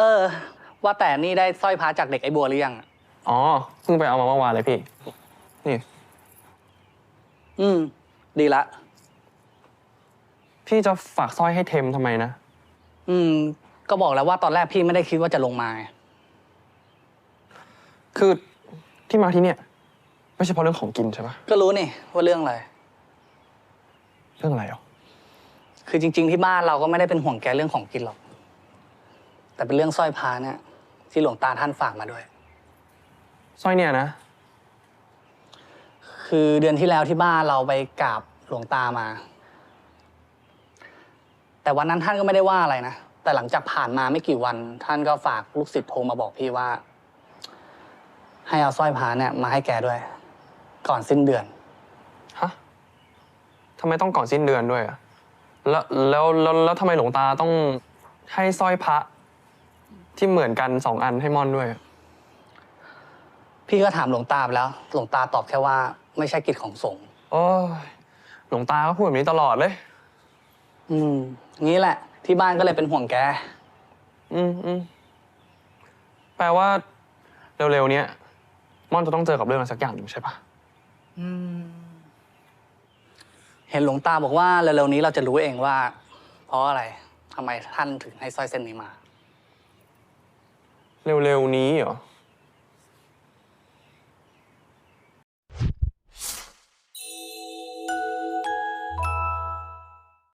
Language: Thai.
เออ ว่าแต่นี่ได้สร้อยพระจากเด็กไอ้บัวหรือยังอะอ๋อ เพิ่งไปเอามาเมื่อวานเลยพี่ นี่ อืม ดีละ พี่จะฝากสร้อยให้เทมทำไมนะ อืม ก็บอกแล้วว่าตอนแรกพี่ไม่ได้คิดว่าจะลงมาไงคือที่มาที่เนี่ย ไม่ใช่เพราะเรื่องของกินใช่ปะก็รู้นี่ว่าเรื่องอะไร เรื่องอะไรอะคือจริง ๆ ที่บ้านเราก็ไม่ได้เป็นห่วงแกเรื่องของกินหรอก แต่เป็นเรื่องสร้อยพระเนี่ยที่หลวงตาท่านฝากมาด้วย สร้อยเนี่ยนะ คือเดือนที่แล้วที่บ้านเราไปกราบหลวงตามา แต่วันนั้นท่านก็ไม่ได้ว่าอะไรนะ แต่หลังจากผ่านมาไม่กี่วัน ท่านก็ฝากลูกศิษย์โทรมาบอกพี่ว่า ให้เอาสร้อยพระเนี่ยมาให้แกด้วย ก่อนสิ้นเดือน ฮะทำไมต้องก่อนสิ้นเดือนด้วยอะแล้วแล้วแล้วแล้วทำไมหลวงตาต้องให้สร้อยพระ ที่เหมือนกันสองอันให้ม่อนด้วยอะพี่ก็ถามหลวงตาไปแล้ว หลวงตาตอบแค่ว่าไม่ใช่กิจของสงฆ์โอ้ยหลวงตาก็พูดแบบนี้ตลอดเลย อืมงี้แหละ ที่บ้านก็เลยเป็นห่วงแก อืมอืมแปลว่า เร็วๆเนี้ยม่อนจะต้องเจอกับเรื่องอะไรสักอย่างหนึ่งใช่ปะเห็นหลวงตาบอกว่าเร็วๆนี้เราจะรู้เองว่า เพราะอะไรทำไมท่านถึงให้สร้อยเส้นนี้มา เร็วๆนี้เหรอ